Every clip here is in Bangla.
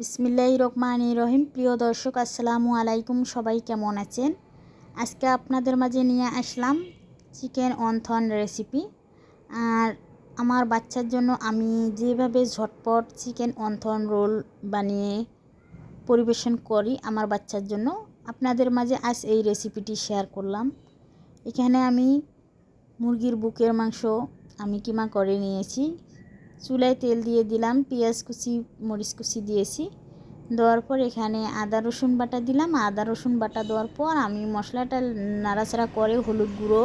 বিসমিল্লাহ রহমান রহিম। প্রিয় দর্শক, আসসালামু আলাইকুম। সবাই কেমন আছেন? আজকে আপনাদের মাঝে নিয়ে আসলাম চিকেন অন্থন রেসিপি। আর আমার বাচ্চার জন্য আমি যেভাবে ঝটপট চিকেন অন্থন রোল বানিয়ে পরিবেশন করি, আমার বাচ্চার জন্য আপনাদের মাঝে আজ এই রেসিপিটি শেয়ার করলাম। এখানে আমি মুরগির বুকের মাংস আমি কিমা করে নিয়েছি। চুলায় তেল দিয়ে দিলাম, পেঁয়াজ কুচি, মরিচ কুচি দিয়েছি। দেওয়ার পর এখানে আদা, রসুন বাটা দিলাম। আদা, রসুন বাটা দেওয়ার পর আমি মশলাটা নাড়াচাড়া করে হলুদ গুঁড়ো,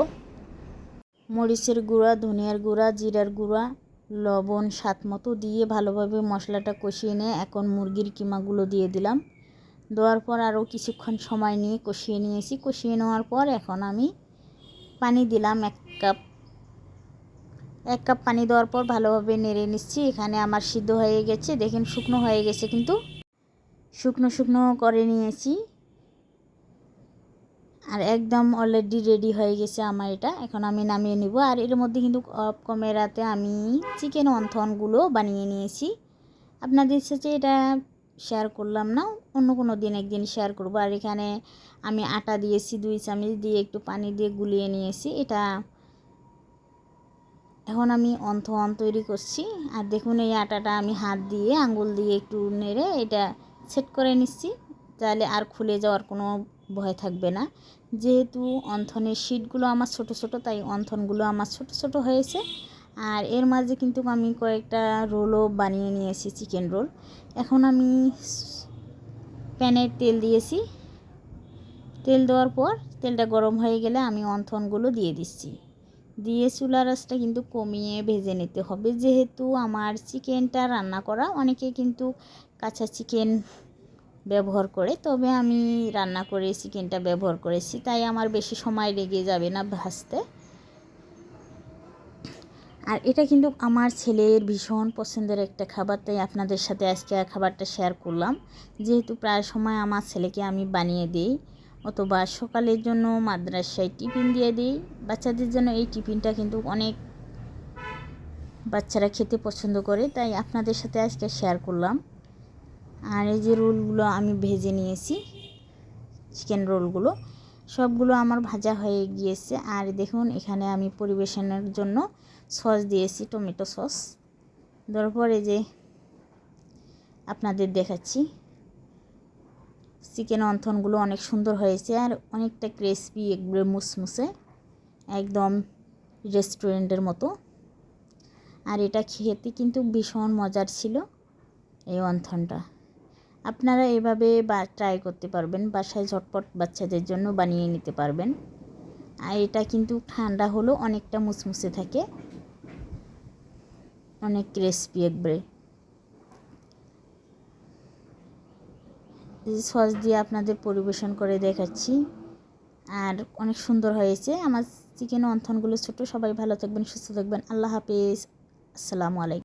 মরিচের গুঁড়া, ধনিয়ার গুঁড়া, জিরার গুঁড়া, লবণ, স্বাদ মতো দিয়ে ভালোভাবে মশলাটা কষিয়ে নিয়ে এখন মুরগির কিমাগুলো দিয়ে দিলাম। দেওয়ার পর আরও কিছুক্ষণ সময় নিয়ে কষিয়ে নিয়েছি। কষিয়ে নেওয়ার পর এখন আমি পানি দিলাম এক কাপ এক কাপ পানি দেওয়ার পর ভালোভাবে নেড়ে নিচ্ছি। এখানে আমার সিদ্ধ হয়ে গেছে। দেখেন, শুকনো হয়ে গেছে কিন্তু। শুকনো শুকনো করে নিয়েছি। আর একদম অলরেডি রেডি হয়ে গেছে আমার এটা। এখন আমি নামিয়ে নিব। আর এর মধ্যে কিন্তু অফ ক্যামেরাতে আমি চিকেন অন্থনগুলো বানিয়ে নিয়েছি। আপনাদের সাথে এটা শেয়ার করলাম না। অন্য কোনো দিন একদিন শেয়ার করব। আর এখানে আমি আটা দিয়েছি, দুই চামচ দিয়ে একটু পানি দিয়ে গুলিয়ে নিয়েছি। এটা এখন আমি অন্থন তৈরি করছি। আর দেখুন এই আটাটা আমি হাত দিয়ে, আঙ্গুল দিয়ে একটু নেড়ে এটা সেট করে নিচ্ছি। তাহলে আর খুলে যাওয়ার কোনো ভয় থাকবে না। যেহেতু অন্থনের শিটগুলো আমার ছোট ছোট, তাই অন্থনগুলো আমার ছোট ছোট হয়েছে। আর এর মাঝে কিন্তু আমি কয়েকটা রোলও বানিয়ে নিয়েছি, চিকেন রোল। এখন আমি প্যানের তেল দিয়েছি। তেল দেওয়ার পর তেলটা গরম হয়ে গেলে আমি অন্থনগুলো দিয়ে দিচ্ছি। দিয়ে চুলা রাসটা কিন্তু কমিয়ে ভেজে নিতে হবে। যেহেতু আমার চিকেনটা রান্না করা, অনেকে কিন্তু কাঁচা চিকেন ব্যবহার করে, তবে আমি রান্না করে চিকেনটা ব্যবহার করেছি। তাই আমার বেশি সময় লেগে যাবে না ভাজতে। আর এটা কিন্তু আমার ছেলের ভীষণ পছন্দের একটা খাবার, তাই আপনাদের সাথে আজকে খাবারটা শেয়ার করলাম। যেহেতু প্রায় সময় আমার ছেলেকে আমি বানিয়ে দিই অথবা সকালের জন্য মাদ্রাসায় টিফিন দিয়ে দিই। বাচ্চাদের জন্য এই টিফিনটা কিন্তু অনেক বাচ্চারা খেতে পছন্দ করে, তাই আপনাদের সাথে আজকে শেয়ার করলাম। আর এই যে রোলগুলো আমি ভেজে নিয়েছি চিকেন রোলগুলো, সবগুলো আমার ভাজা হয়ে গিয়েছে। আর দেখুন, এখানে আমি পরিবেশনের জন্য সস দিয়েছি, টমেটো সস। দেওয়ার পরে যে আপনাদের দেখাচ্ছি। চিকেন অন্থনগুলো অনেক সুন্দর হয়েছে আর অনেকটা ক্রিসপি একবারে মুসমুসে, একদম রেস্টুরেন্টের মতো। আর এটা খেতে কিন্তু ভীষণ মজার ছিল এই অন্থনটা। আপনারা এভাবে বা ট্রাই করতে পারবেন, বাসায় ঝটপট বাচ্চাদের জন্য বানিয়ে নিতে পারবেন। আর এটা কিন্তু ঠান্ডা হলেও অনেকটা মুসমুসে থাকে, অনেক ক্রিসপি একবারে সস দিয়ে আপনাদের পরিবেশন করে দেখাচ্ছি। আর অনেক সুন্দর হয়েছে। আমার চিকেন অন্থনগুলো ছোটো। সবাই ভালো থাকবেন, সুস্থ থাকবেন। আল্লাহ হাফিজ। আসসালামু আলাইকুম।